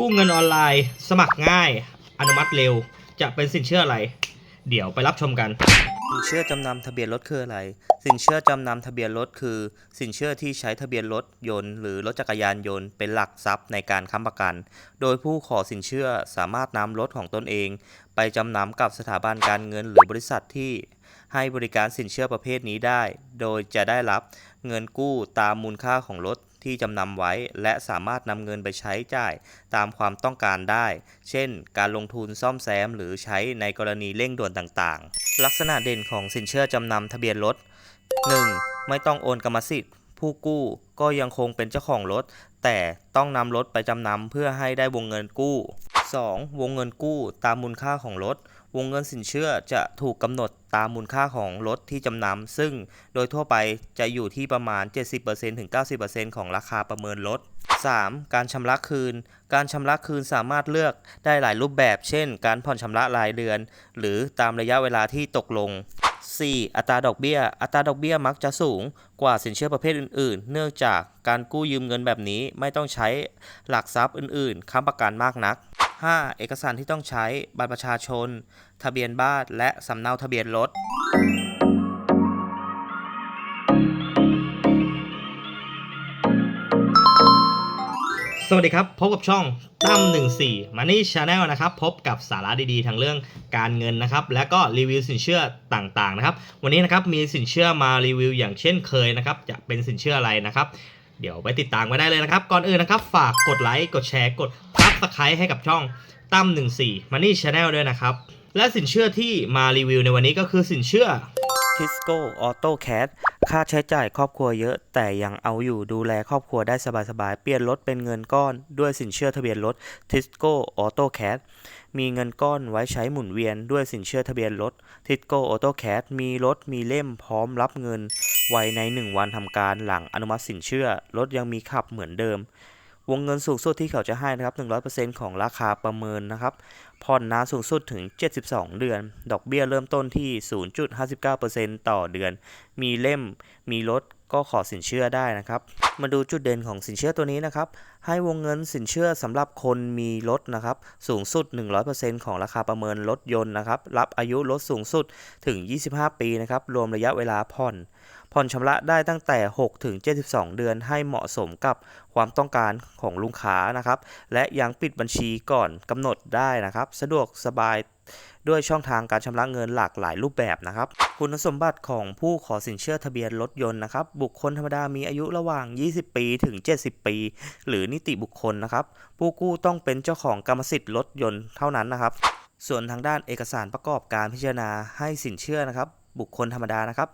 กู้เงินออนไลน์ สมัครง่าย อนุมัติเร็ว จะเป็นสินเชื่ออะไร เดี๋ยวไปรับชมกัน สินเชื่อจำนำทะเบียนรถคืออะไร สินเชื่อจำนำทะเบียนรถคือ สินเชื่อที่ใช้ทะเบียนรถยนต์หรือรถจักรยานยนต์เป็นหลักทรัพย์ในการค้ำประกัน โดยผู้ขอสินเชื่อสามารถนำรถของตนเอง ไปจำนำกับสถาบันการเงินหรือบริษัทที่ ให้บริการสินเชื่อประเภทนี้ได้ โดยจะได้รับเงินกู้ตามมูลค่าของรถ ที่จำนำไว้ และสามารถนำเงินไปใช้จ่ายตามความต้องการได้ เช่น การลงทุนซ่อมแซม หรือใช้ในกรณีเร่งด่วนต่างๆ ลักษณะเด่นของสินเชื่อจำนำทะเบียนรถ 1. ไม่ต้องโอนกรรมสิทธิ์ ผู้กู้ก็ยังคงเป็นเจ้าของรถ แต่ต้องนำรถไปจำนำเพื่อให้ได้วงเงินกู้ 2. วงเงินกู้ตามมูลค่าของรถ วงเงินสินเชื่อจะถูกกำหนดตามมูลค่าของรถที่จำนำซึ่งโดยทั่วไปจะอยู่ที่ประมาณ 70%ถึง 90%ของราคาประเมินรถ 3. การชำระคืน การชำระคืนสามารถเลือกได้หลายรูปแบบ เช่น การผ่อนชำระรายเดือน หรือตามระยะเวลาที่ตกลง 4. อัตราดอกเบี้ย อัตราดอกเบี้ยมักจะสูงกว่าสินเชื่อประเภทอื่น ๆ เนื่องจากการกู้ยืมเงินแบบนี้ไม่ต้องใช้หลักทรัพย์อื่น ๆ ค้ำประกันมากนัก 5. เอกสารที่ต้องใช้ บัตรประชาชน ทะเบียนบ้าน และสำเนาทะเบียนรถสวัสดีครับ พบกับช่องตั้ม14 Money Channel นะครับ พบกับสาระดีๆทางเรื่องการเงินนะครับ และก็รีวิวสินเชื่อต่างๆนะครับ วันนี้นะครับมีสินเชื่อมารีวิวอย่างเช่นเคยนะครับ จะเป็นสินเชื่ออะไรนะครับ เดี๋ยวไปติดตามกันได้เลยนะครับ ก่อนอื่นนะครับ ฝากกดไลค์ กดแชร์ กด Subscribe ให้กับช่องตั้ม14 Money Channel ด้วยนะครับ และสินเชื่อที่มารีวิวในวันนี้ก็คือสินเชื่อทิสโก้ออโต้แคสค่าใช้จ่ายครอบครัวเยอะ แต่ยังเอาอยู่ดูแลครอบครัวได้สบายๆ เปลี่ยนรถเป็นเงินก้อนด้วยสินเชื่อทะเบียนรถทิสโก้ออโต้แคสมีเงินก้อนไว้ใช้หมุนเวียนด้วยสินเชื่อทะเบียนรถทิสโก้ออโต้แคสมีรถมีเล่มพร้อมรับเงิน ไว้ใน 1 วันทำการหลังอนุมัติสินเชื่อ รถยังมีขับเหมือนเดิม วงเงินสูงสุดที่เขาจะให้นะครับ 100%ของราคาประเมินนะครับ ผ่อนนานสูงสุดถึง 72 เดือน ดอกเบี้ยเริ่มต้นที่ 0.59%ต่อเดือน มีเล่ม มีรถก็ขอสินเชื่อได้นะครับ มาดูจุดเด่นของสินเชื่อตัวนี้นะครับ ให้วงเงินสินเชื่อสำหรับคนมีรถนะครับ สูงสุด 100%ของราคาประเมินรถยนต์นะครับ รับอายุรถสูงสุดถึง 25 ปีนะครับ รวมระยะเวลาผ่อน ผ่อนชำระได้ตั้งแต่ 6 ถึง 72 เดือนให้เหมาะสมกับความต้องการของลูกค้านะครับ และยังปิดบัญชีก่อนกำหนดได้นะครับ สะดวกสบายด้วยช่องทางการชำระเงินหลากหลายรูปแบบนะครับ คุณสมบัติของผู้ขอสินเชื่อทะเบียนรถยนต์นะครับ บุคคลธรรมดามีอายุระหว่าง 20 ปีถึง 70 ปี หรือนิติบุคคลนะครับ ผู้กู้ต้องเป็นเจ้าของกรรมสิทธิ์รถยนต์เท่านั้นนะครับ ส่วนทางด้านเอกสารประกอบการพิจารณาให้สินเชื่อนะครับ บุคคลธรรมดานะครับ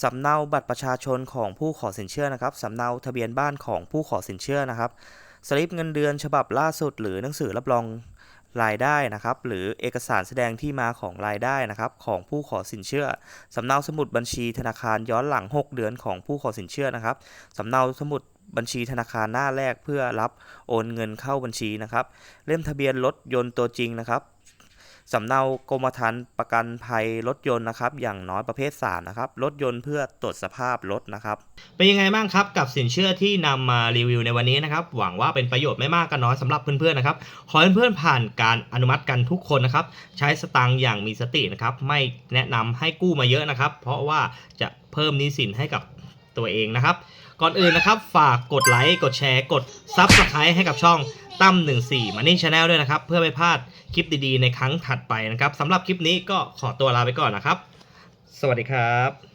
สำเนาบัตรประชาชนของผู้ขอสินเชื่อนะครับสำเนาทะเบียนบ้านของผู้ขอสินเชื่อนะครับสลิปเงินเดือนฉบับล่าสุด หรือหนังสือรับรองรายได้นะครับ หรือเอกสารแสดงที่มาของรายได้นะครับ ของผู้ขอสินเชื่อสำเนาสมุดบัญชีธนาคารย้อนหลัง 6 เดือนของผู้ขอสินเชื่อนะครับสำเนาสมุดบัญชีธนาคารหน้าแรกเพื่อรับโอนเงินเข้าบัญชีนะครับ เล่มทะเบียนรถยนต์ตัวจริงนะครับ สำเนากรมธรรม์ประกันภัยรถยนต์นะครับ อย่างน้อยประเภท3นะครับรถยนต์เพื่อตรวจสภาพรถนะครับ เป็นยังไงบ้างครับกับสินเชื่อที่นำมารีวิวในวันนี้นะครับ หวังว่าเป็นประโยชน์ไม่มากก็น้อยสำหรับเพื่อนๆนะครับขอให้เพื่อนๆผ่านการอนุมัติกันทุกคนนะครับ ใช้สตางค์อย่างมีสตินะครับ ไม่แนะนำให้กู้มาเยอะนะครับ เพราะว่าจะเพิ่มหนี้สินให้กับตัวเองนะครับ ก่อนอื่นนะครับ ฝากกดไลค์กดแชร์กด Subscribe ให้กับช่องตั้ม14 Money Channel ด้วยนะครับ เพื่อไม่พลาดคลิปดีๆ ในครั้งถัดไปนะครับสำหรับคลิปนี้ก็ขอตัวลาไปก่อนนะครับ สวัสดีครับ